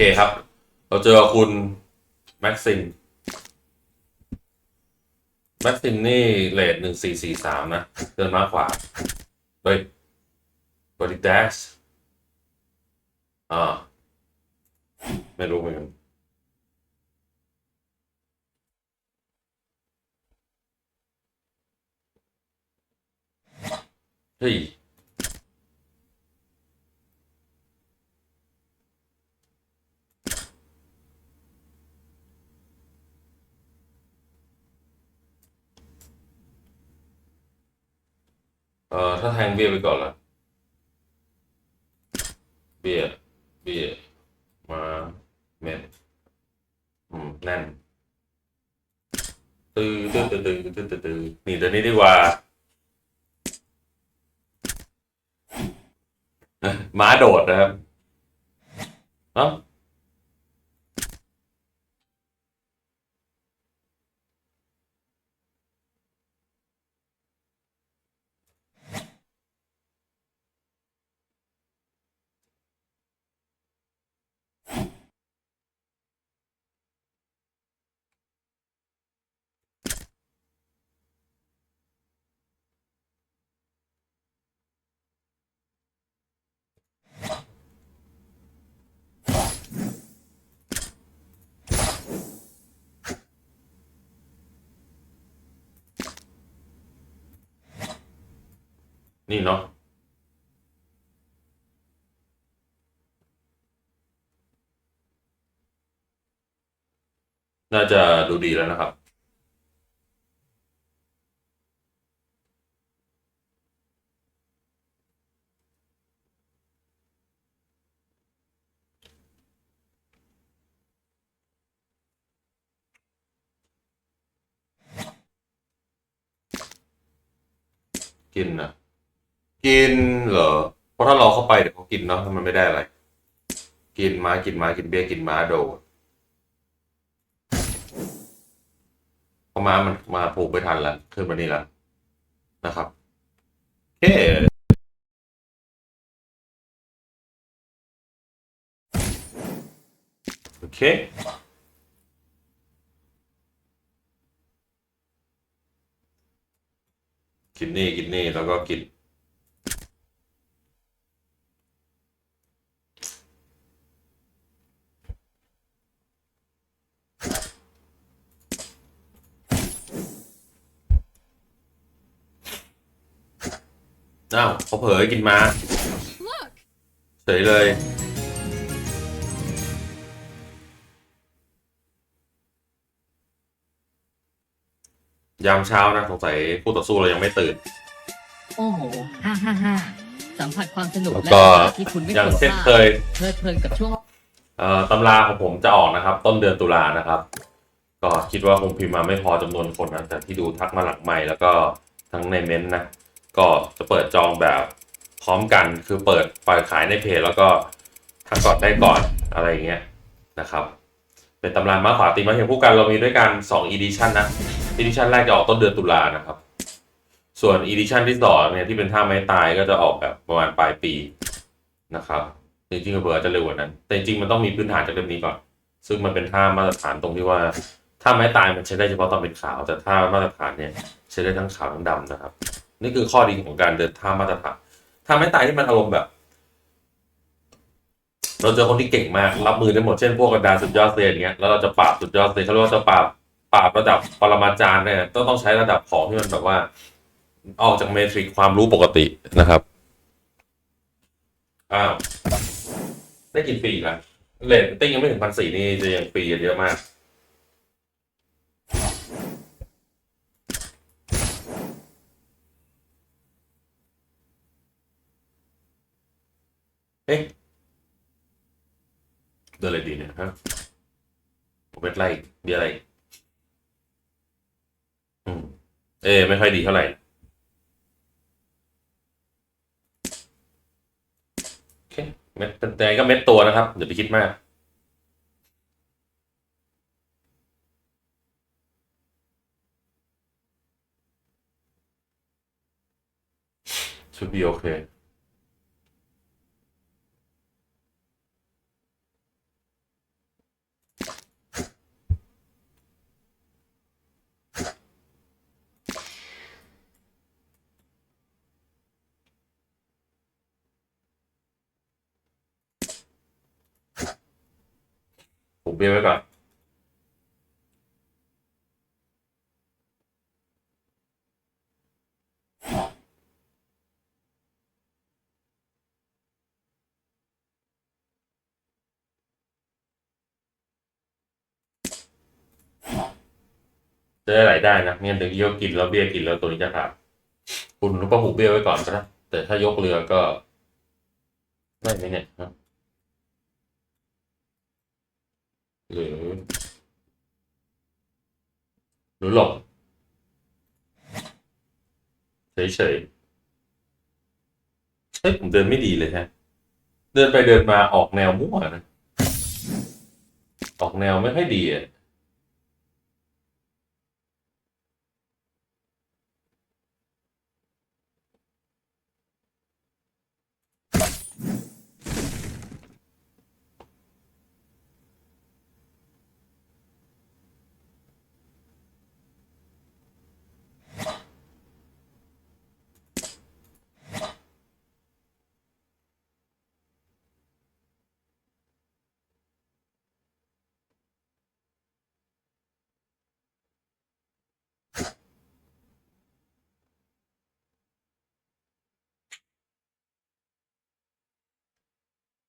เคครับ เราเจอคุณ แม็กซิม แม็กซิมนี่เลทหนึ่งสี่สี่สามนะ เดินมาขวาเฮ้ยบริดัสอ่า ไม่รู้เหมือนกันเฮ้ย เอ่อถ้าแทงเบี้ยไปก่อนละเบี้ยเบี้ยมาเม็ดอืมแน่นตื้อตื้อตื้อตื้อตื้อตื้อตื้อนี่ตัวนี้ดีกว่าม้าโดดนะครับเอ้า นี่เนาะน่าจะดูดีแล้วนะครับ กินนะ กินเหรอ เพราะถ้าเราเข้าไปเดี๋ยวเขากินเนาะมันไม่ได้อะไร กินม้ากินม้ากินเบี้ยกินม้าโดดเพราะม้ามันมาผูกไปทันแล้วขึ้นมานี่แล้วนะครับโอเคโอเคกินนี่กินนี่แล้วก็กิน อ้าวเขาเผลอกินมา Look! เฉยเลย ยามเช้านะสงสัยคู่ต่อสู้เรายังไม่ตื่น โอ้โหฮ่าฮ่าฮ่าสัมผัสความสนุกแล้วและก็ความที่คุณไม่อย่างควรเช่นพลาดเคยเพลิดเพลินกับช่วงเอ่อตำราของผมจะออกนะครับ ต้นเดือนตุลานะครับ ก็คิดว่าคงพิมพ์มาไม่พอจำนวนคนนะแต่ที่ดูทักมาหลังใหม่แล้วก็ทั้งในเม้นต์นะ ก็จะเปิดจองแบบพร้อมกันคือเปิดปล่อยขายในเพจแล้วก็ทักก่อนได้ก่อนอะไรอย่างเงี้ยนะครับ เป็นตำรามาขวาตีมาเห็นผู้กันเรามีด้วยกัน2 edition นะ edition แรกจะออกต้นเดือนตุลานะครับ ส่วน edition ที่สองเนี่ยที่เป็นท่าไม้ตายก็จะออกแบบประมาณปลายปีนะครับจริงๆเบอร์จะเร็วกว่านั้น แต่จริงมันต้องมีพื้นฐานจากเรื่องนี้ก่อน ซึ่งมันเป็นท่ามาตรฐานตรงที่ว่าถ้าไม้ตายมันใช้ได้เฉพาะตอนเป็นขาว แต่ท่ามาตรฐานเนี่ยใช้ได้ทั้งขาวทั้งดำนะครับ นี่คือข้อดีของการเดินท่ามาตรฐานท่าไม้ตายที่มันอารมณ์แบบ เราเจอคนที่เก่งมากรับมือได้หมดเช่นพวกกระดาสุดยอดเซนเงี้ยแล้วเราจะปราบสุดยอดเซนเขาเรียกว่าจะปราบปราบระดับปรมาจารย์เนี่ยต้องต้องใช้ระดับของที่มันแบบว่า ออกจากเมทริกความรู้ปกตินะครับอ้าวได้กินฟรีอีกแล้วเลนติ้งยังไม่ถึงพันสี่นี่จะยังฟรีเยอะมาก เอ๊ะเดินอะไรดีเนี่ยฮะผมเป็นไรเบียร์อะไร อืม เอ๊ะไม่ค่อยดีเท่าไหร่โอเคเม็ดแต่ก็เม็ดตัวนะครับอย่าไปคิดมาก should be okay เบี้ยไว้ก่อนจะได้ไหลได้นะเนี่ยเดี๋ยวยี่ยวกินแล้วเบี้ยกินแล้วตัวนี้จะขาดคุณรู้ป่ะหูเบี้ยวไว้ก่อนก็ได้แต่ถ้ายกเรือก็ได้ไหมเนี่ยครับ หรือ หรือหลบเฉยๆเฮ้ยผมเดินไม่ดีเลยฮะ เดินไปเดินมาออกแนวมั่วนะ ออกแนวไม่ค่อยดีอะ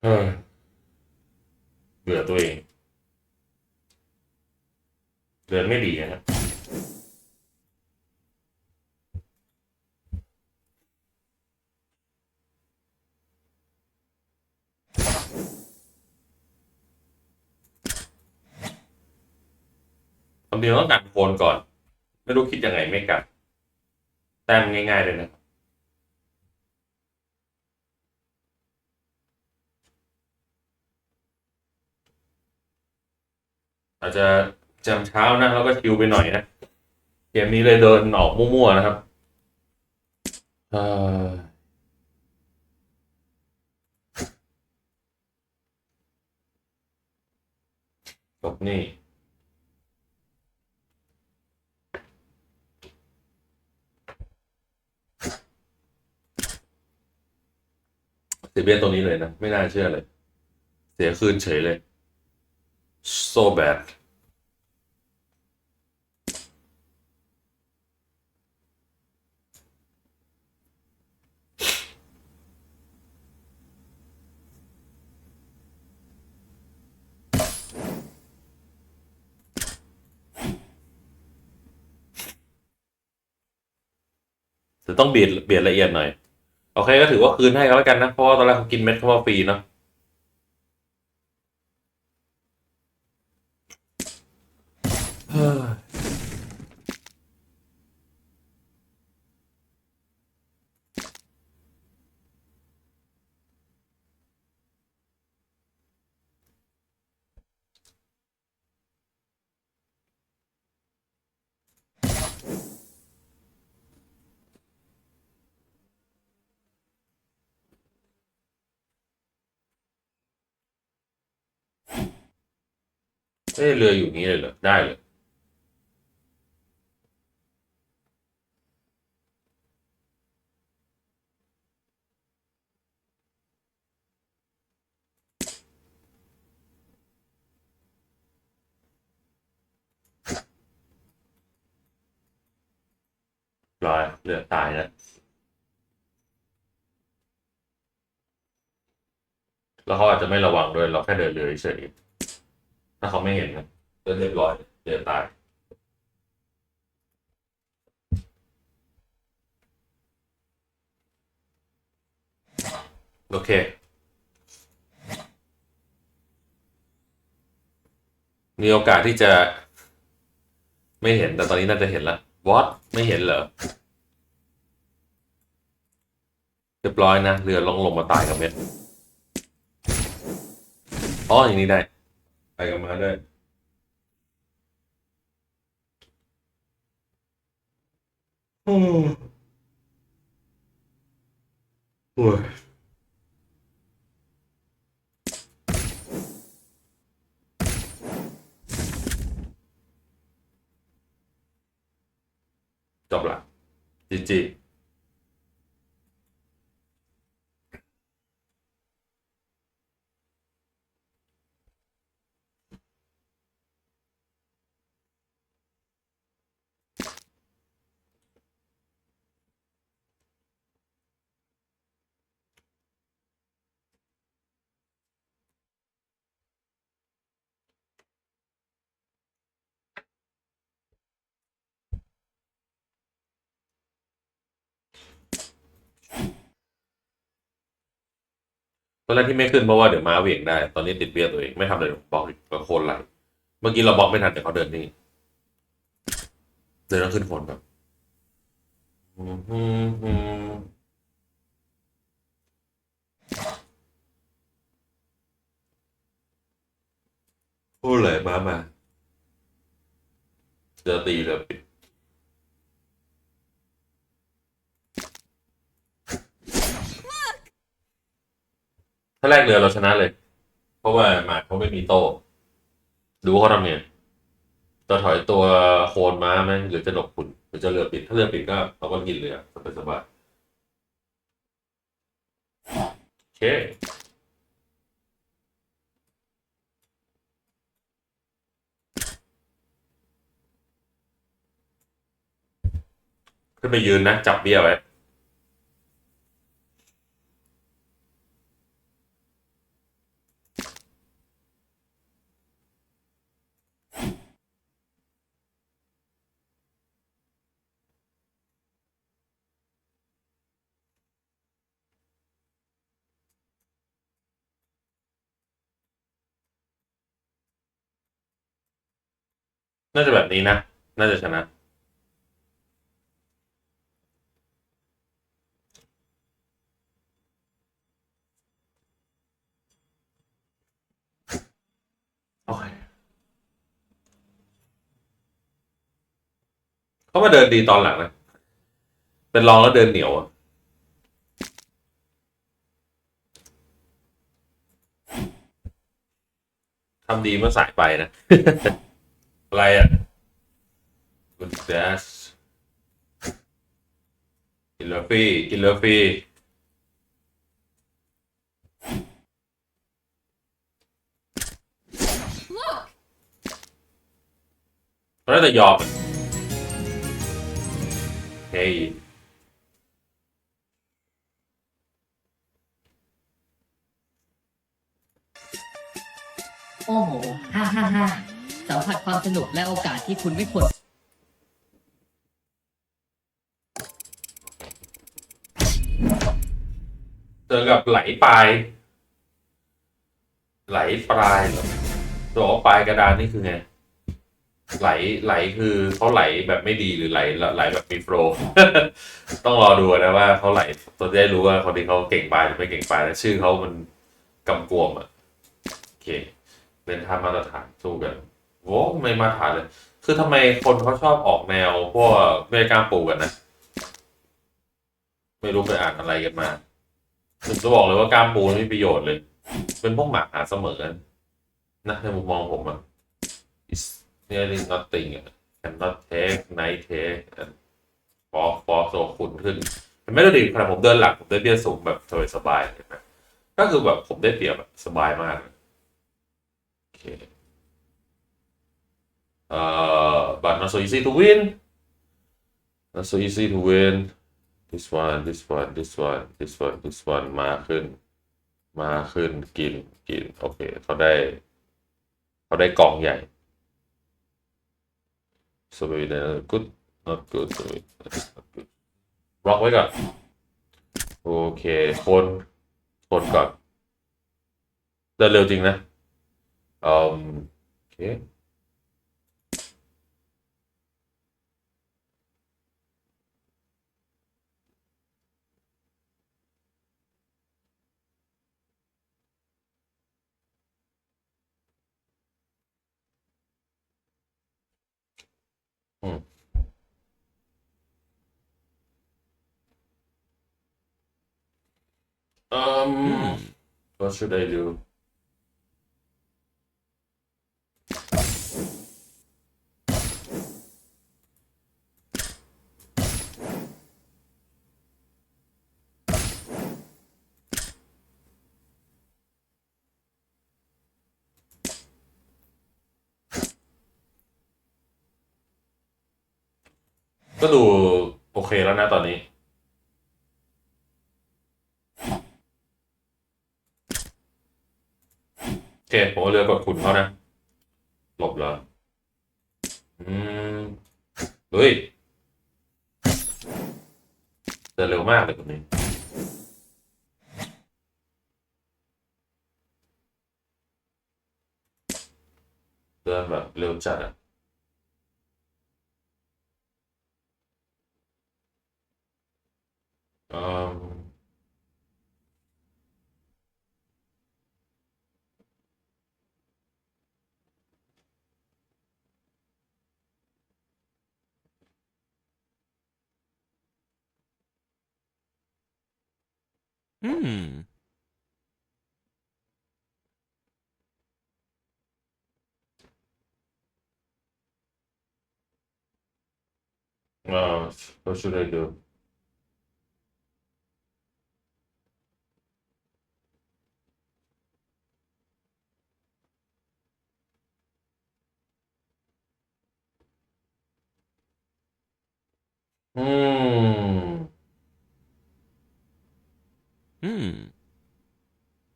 เออเบื่อตัวเองเดินไม่ดีนะครับคำเดียวต้องการโคนก่อน ไม่รู้คิดยังไงไม่กัดแต้มง่ายๆเลยนะ อาจจะจำเช้านะแล้วก็ชิวไปหน่อยนะเกมนี้เลยเดินออกมั่วๆนะครับเออจบนี่เสียเบี้ยตัวนี้เลยนะ ไม่น่าเชื่อเลย เสียคืนเฉยเลย so bad จะต้องเบียดเบียดละเอียดหน่อย โอเคก็ถือว่าคืนให้เขาแล้วกันนะ เพราะว่าตอนแรกเขากินเม็ดเข้ามาฟรีเนาะ เอ้เรืออยู่นี้เลยเหรอ ได้เลย รอยเรือตายแล้วแล้วเขาอาจจะไม่ระวังด้วย เราแค่เดินเรือเฉย ถ้าเขาไม่เห็นนะเดินเรียบร้อยเรือตายโอเค มีโอกาสที่จะ ไม่เห็นแต่ตอนนี้น่าจะเห็นล้ววอตไม่เห็นเหรอ เรียบร้อยนะ เรือลงลงมาตายกับเม็ดอ๋ออย่างนี้ได้ ไปกับมาด้วยโอ้จบละจีจี ตอนแรกที่ไม่ขึ้นเพราะว่าเดี๋ยวม้าเหวี่ยงได้ ตอนนี้ติดเบี้ยตัวเองไม่ทำอะไรหรอกบล็อกกับโคนไหลเมื่อกี้เราบล็อกไม่ทันแต่เขาเดินนี่เดินแล้วขึ้นโคนแบบอืมอืมอืมพูดเลยมามาเจอตีเลยปิด ถ้าแรกเรือเราชนะเลย เพราะว่าหมากเขาไม่มีโต้ดูเขาทำไงจะถอยตัวโคนม้าไหมหรือจะหนกขุนหรือจะเรือปิด ถ้าเรือปิดก็เราก็กินเรือสบายสบายโอเคขึ้นไปยืนนะ จับเบี้ยไว้ น่าจะแบบนี้นะ น่าจะชนะ โอเคเขามาเดินดีตอนหลังนะ เป็นรองแล้วเดินเหนียวอะทำดีเมื่อสายไปนะ อะไรอะคุณเดสกินเลอฟี่กินเลอฟี่เขาน่าจะยอมเฮ้ยโอ้โหห้าห้าห้า สัมผัสความสนุกและโอกาสที่คุณไม่ควรเจอกับไหลปลาย ไหลปลายเหรอตัวปลายกระดานนี่คือไง ไหลไหลคือเขาไหลแบบไม่ดีหรือไหลไหลแบบมีโฟล์ต้องรอดูนะว่าเขาไหลตัวจะได้รู้ว่าคนที่เขาเก่งปลายหรือไม่เก่งปลายแล้วชื่อเขามันกำกวมอะ โอเค เป็นท่ามาตรฐานสู้กัน โว้ไม่มาตรฐานเลย คือทำไมคนเขาชอบออกแนว พวกไม่กล้าปูกันนะ ไม่รู้ไปอ่านอะไรกันมาผมจะบอกเลยว่าก้ามปูไม่มีประโยชน์เลย เป็นพวกหมาหาเสมอกันนะในมุมมองผมอะ is nearly nothing อะ cannot take night take and fall fall โซขุนขึ้นมันไม่ได้ดีขนาดผมเดินหลังผมได้เบี้ยสูงแบบสบายๆเห็นไหมก็คือแบบผมได้เปรียบแบบสบายมากโอเค เอ่อ but not so easy to win not so easy to win this one this one this one this one this one มาขึ้น มาขึ้น กิน กิน โอเค เขาได้ เขาได้กองใหญ่ so maybe then good not good so maybe that's not good ล็อกไว้ก่อน โอเค คน คนก่อนเดินเร็วจริงนะอืมโอเค Um, what should I do? ก็ดูโอเคแล้วนะตอนนี้ เคผมก็เลือกกดขุนเขานะ หลบเหรอ อืมเฮ้ยเดินเร็วมากเลยคนนี้เดินแบบเร็วจัดอะอืม Hmm. Uh, what should I do? Hmm.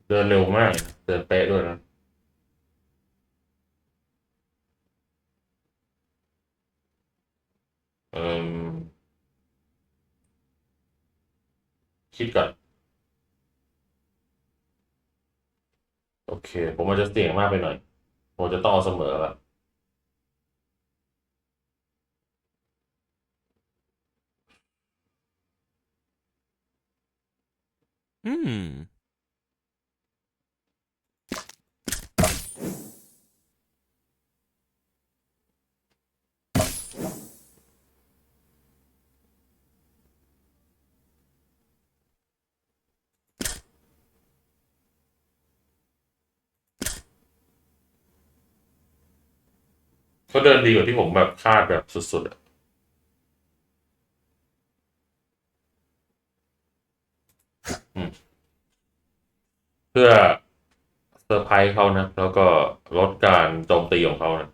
เดินเร็วมาก เดินเป๊ะด้วยนะเอ่มคิดก่อน โอเค ผมอาจจะเสี่ยงมากไปหน่อย ผมจะต้องเอาเสมอละ Hmm. เขาเดินดีกว่าที่ผมแบบคาดแบบสุดๆอะอืม เพื่อเซอร์ไพรส์เขานะ แล้วก็ลดการโจมตีของเขานะ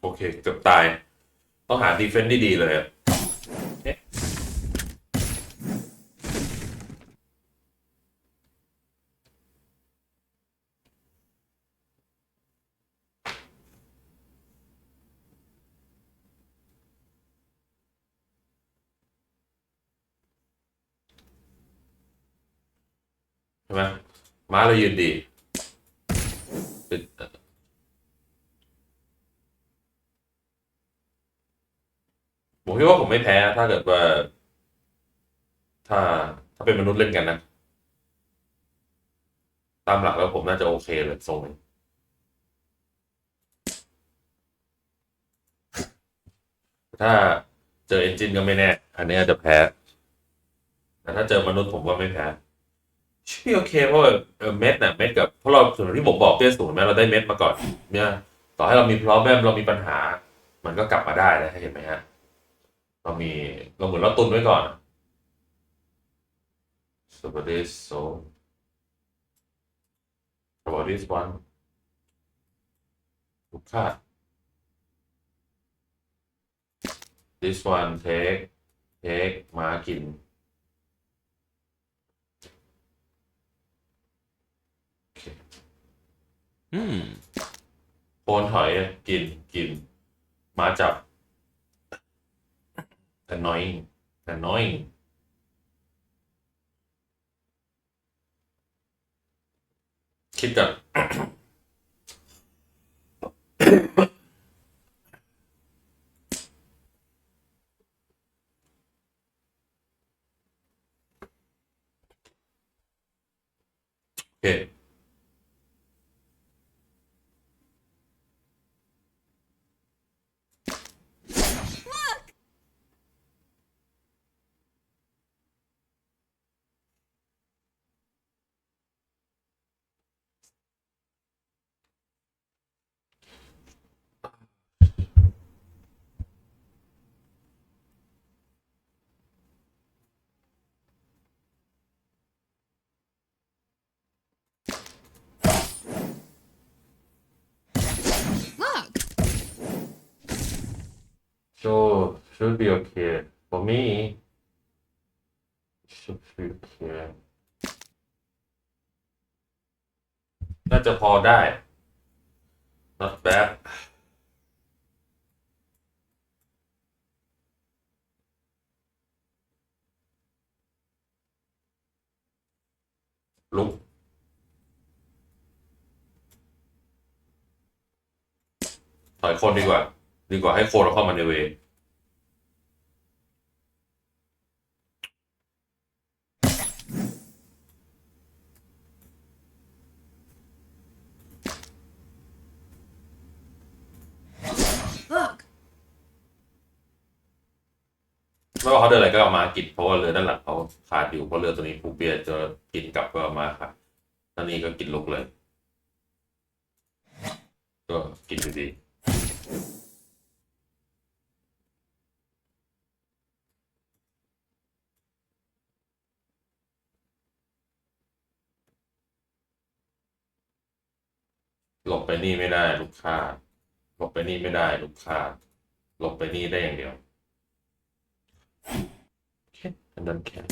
โอเค เกือบตาย ต้องหาดีเฟนต์ที่ดีเลยอะใช่ไหมม้าเรายืนดีเป็น ผมคิดว่าผมไม่แพ้ ถ้าเกิดว่า ถ้าถ้าเป็นมนุษย์เล่นกันนะ ตามหลักแล้วผมน่าจะโอเคเลยทรงนี้ถ้าเจอเอนจินก็ไม่แน่ อันนี้อาจจะแพ้ แต่ถ้าเจอมนุษย์ผมว่าไม่แพ้ชื่อโอเคเพราะว่าเม็ดน่ะเม็ดกับเพราะเราส่วนที่ผมบอกเตี้ยสูงแม้เราได้เม็ดมาก่อน เนี่ย ต่อให้เรามีพร้อมแมเรามีปัญหา มันก็กลับมาได้นะเห็นไหมฮะ เรามีเราเหมือนเราตุนไว้ก่อน so for this so about this one ทุกค่า this one take take มากิน Hmm. โคนถอยกินกิน มาจับ annoying annoying คิดก่อนโอเค Look, โชว์ should be okay for me should be okay น่าจะพอได้ not bad ลุกถอยคนดีกว่า ดีกว่าให้โคนเราเข้ามาในเวย์ไม่ว่าเขาเดินอะไรก็เอามากินเพราะว่าเรือด้านหลังเขาขาดอยู่เพราะเรือตัวนี้ผูเปียจะกินกลับก็เอามาค่ะตอนนี้ก็กินลุกเลย ก็กินอยู่ดี หลบไปนี่ไม่ได้ลูกค้าหลบไปนี่ไม่ได้ลูกค้าหลบไปนี่ได้อย่างเดียวดันแข็ง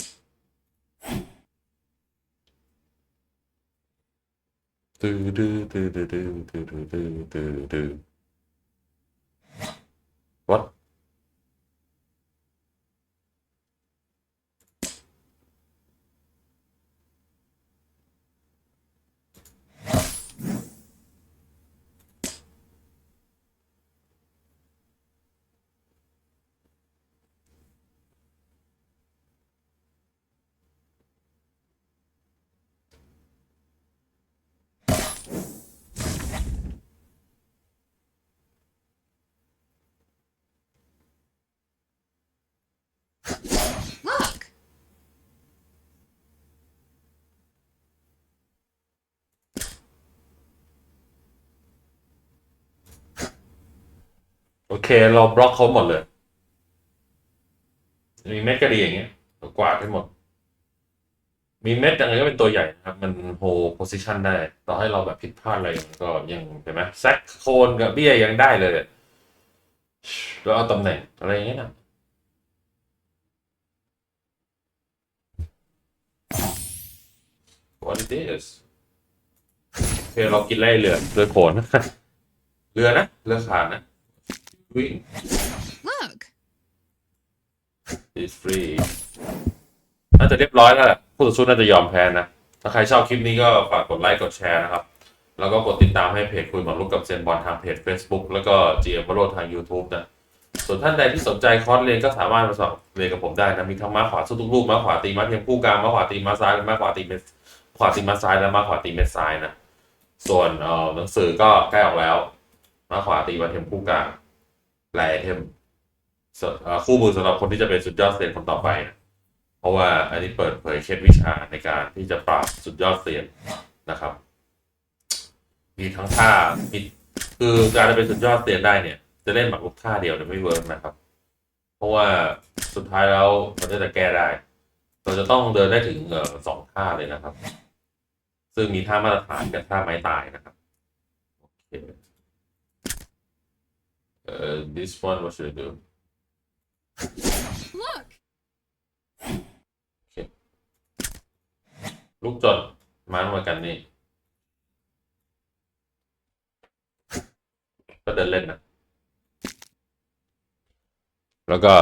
ตื้อตื้อตื้อตื้อตื้อตื้อตื้อตื้อตื้อ What? Look! โอเค เราบล็อกเขาหมดเลย มีเม็ดก็ดีอย่างเงี้ยกวาดให้หมด มีเม็ดยังไงก็เป็นตัวใหญ่นะครับ มันโฮโพซิชันได้ ต่อให้เราแบบผิดพลาดอะไรก็ยังเห็นไหมแซกโคนกับเบี้ยยังได้เลยแล้วเอาตำแหน่งอะไรอย่างเงี้ยนะ What it is โอเคเรากินไล่เรือเรือโขนเรือนะ เรือขาดนะ วิ่ง Look! is free น่าจะเรียบร้อยแล้วแหละผู้ต่อสู้น่าจะยอมแพ้นะ ถ้าใครชอบคลิปนี้ก็ฝากกดไลค์กดแชร์นะครับ แล้วก็กดติดตามให้เพจคุยหมอนลุกกับเซนบอลทางเพจ Facebook แล้วก็ GM บอลทาง YouTube นะ ส่วนท่านใดที่สนใจคอร์สเรียนก็สามารถมาสอบเรียนกับผมได้นะ มีทั้งม้าขวาสู้ทุกลูกม้าขวาตีม้าเทียมคู่กลางม้าขวาตีม้าซ้ายและม้าขวาตีเม็ดขวาตีม้าซ้ายและม้าขวาตีเม็ดซ้ายนะ ส่วนเอ่อหนังสือก็ใกล้ออกแล้วม้าขวาตีม้าเทียมคู่กลาง แปลไอเทมคู่มือสำหรับคนที่จะเป็นสุดยอดเซียนคนต่อไป เพราะว่าอันนี้เปิดเผยเคล็ดวิชาในการที่จะปราบสุดยอดเซียนนะครับ มีทั้งท่ามีคือการจะเป็นสุดยอดเซียนได้เนี่ย จะเล่นหมากรุกท่าเดียวเนี่ยไม่เวิร์กนะครับ เพราะว่าสุดท้ายแล้วมันจะแก้ได้ เราจะต้องเดินได้ถึงสองท่าเลยนะครับ ซึ่งมีท่ามาตรฐานกับท่าไม้ตายนะครับโอเค เอ่อ this one what should I do Look! ลูกจนมาเหมือนกันนี่ ก็เดินเล่นนะแล้วก็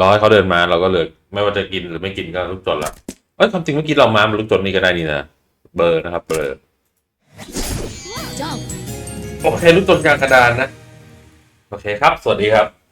รอให้เขาเดินมาเราก็เลยไม่ว่าจะกินหรือไม่กินก็ลูกจนละเอ้ยความจริงเมื่อกี้เรามามันลูกจนนี่ก็ได้นี่นะเบอร์นะครับเบอร์ Jump โอเคลูกจนกลางกระดานนะ โอเคครับ สวัสดีครับ